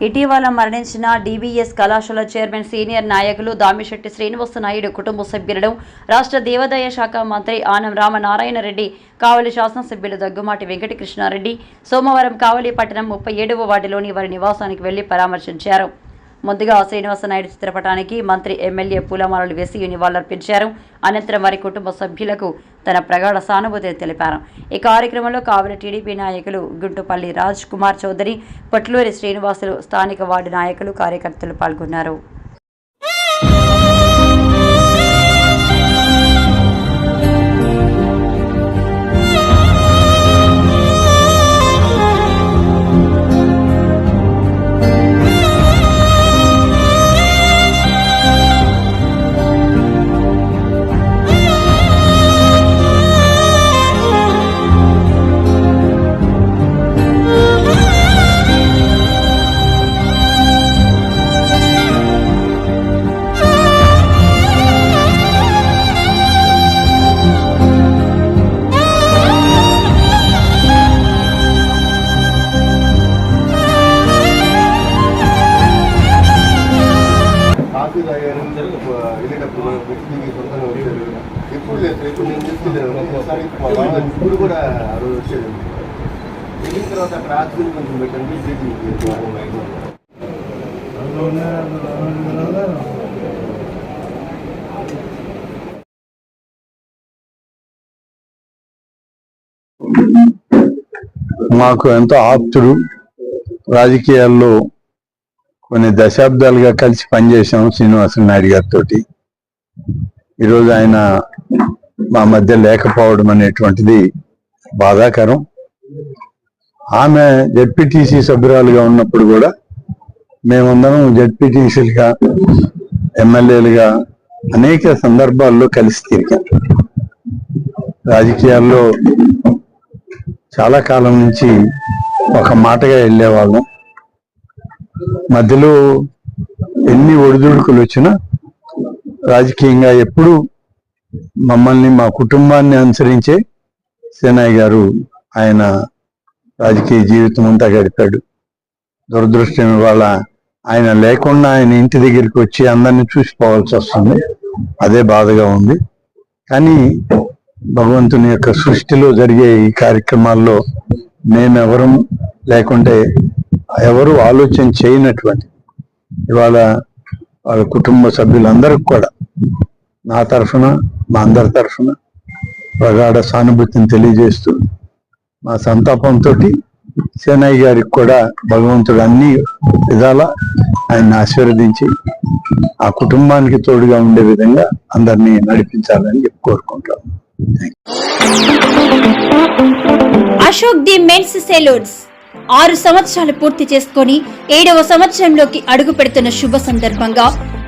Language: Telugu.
ఇటీవల మరణించిన డీబీఎస్ కళాశాల చైర్మన్ సీనియర్ నాయకులు దామిశెట్టి శ్రీనివాస నాయుడు కుటుంబ సభ్యులను రాష్ట్ర దేవాదాయ శాఖ మంత్రి ఆనం రామనారాయణ రెడ్డి కావలి శాసనసభ్యులు దగ్గుమాటి వెంకటకృష్ణారెడ్డి సోమవారం కావలి పట్టణం ముప్పై ఏడవ వార్డులోని వారి నివాసానికి వెళ్ళి పరామర్శించారు. ముందుగా శ్రీనివాస నాయుడు చిత్రపటానికి మంత్రి ఎమ్మెల్యే పూలమాలలు వేసి నివాళులర్పించారు. అనంతరం వారి కుటుంబ సభ్యులకు తన ప్రగాఢ సానుభూతిని తెలిపారు. ఈ కార్యక్రమంలో కావలి టీడీపీ నాయకులు గుంటుపల్లి రాజ్ కుమార్ చౌదరి పొట్లూరి శ్రీనివాసులు స్థానిక వార్డు నాయకులు కార్యకర్తలు పాల్గొన్నారు. ఇప్పుడు కూడా ఆ రోజు వచ్చాడు వెళ్ళిన తర్వాత అక్కడ ఆక్సిజన్ కొంచెం పెట్టండి మాకు ఎంతో ఆప్తుడు. రాజకీయాల్లో కొన్ని దశాబ్దాలుగా కలిసి పనిచేసాం శ్రీనివాస నాయుడు గారితో ఈరోజు ఆయన మా మధ్య లేకపోవడం అనేటువంటిది బాధాకరం. ఆమె జడ్పీటీసీ సభ్యురాలుగా ఉన్నప్పుడు కూడా మేమందరం జడ్పీటీసీలుగా ఎమ్మెల్యేలుగా అనేక సందర్భాల్లో కలిసి తిరిగాం. రాజకీయాల్లో చాలా కాలం నుంచి ఒక మాటగా వెళ్ళేవాళ్ళం. మధ్యలో ఎన్ని ఒడిదుడుకులు వచ్చినా రాజకీయంగా ఎప్పుడు మమ్మల్ని మా కుటుంబాన్ని అనుసరించే సేనాయ్ గారు ఆయన రాజకీయ జీవితం అంతా గడిపాడు. దురదృష్టం ఇవాళ ఆయన లేకుండా ఆయన ఇంటి దగ్గరికి వచ్చి అందరినీ చూసిపోవాల్సి వస్తుంది. అదే బాధగా ఉంది. కానీ భగవంతుని యొక్క సృష్టిలో జరిగే ఈ కార్యక్రమాల్లో మేమెవరం లేకుంటే ఎవరు ఆలోచన చేయనటువంటి ఇవాళ వాళ్ళ కుటుంబ సభ్యులందరికి కూడా నా తరఫున మా అందరి తరఫున ప్రగాఢ సానుభూతిని తెలియజేస్తూ మా సంతాపంతో సేనయ్య గారికి కూడా భగవంతుడు అన్ని విధాల ఆయన్ని ఆశీర్వదించి ఆ కుటుంబానికి తోడుగా ఉండే విధంగా అందరినీ నడిపించాలని చెప్పి కోరుకుంటాం అశోక్ ది మెన్స్ సెలూన్స్ ఆరు సంవత్సరాలు పూర్తి చేసుకొని ఏడవ సంవత్సరంలోకి అడుగు పెడుతున్న శుభ సందర్భంగా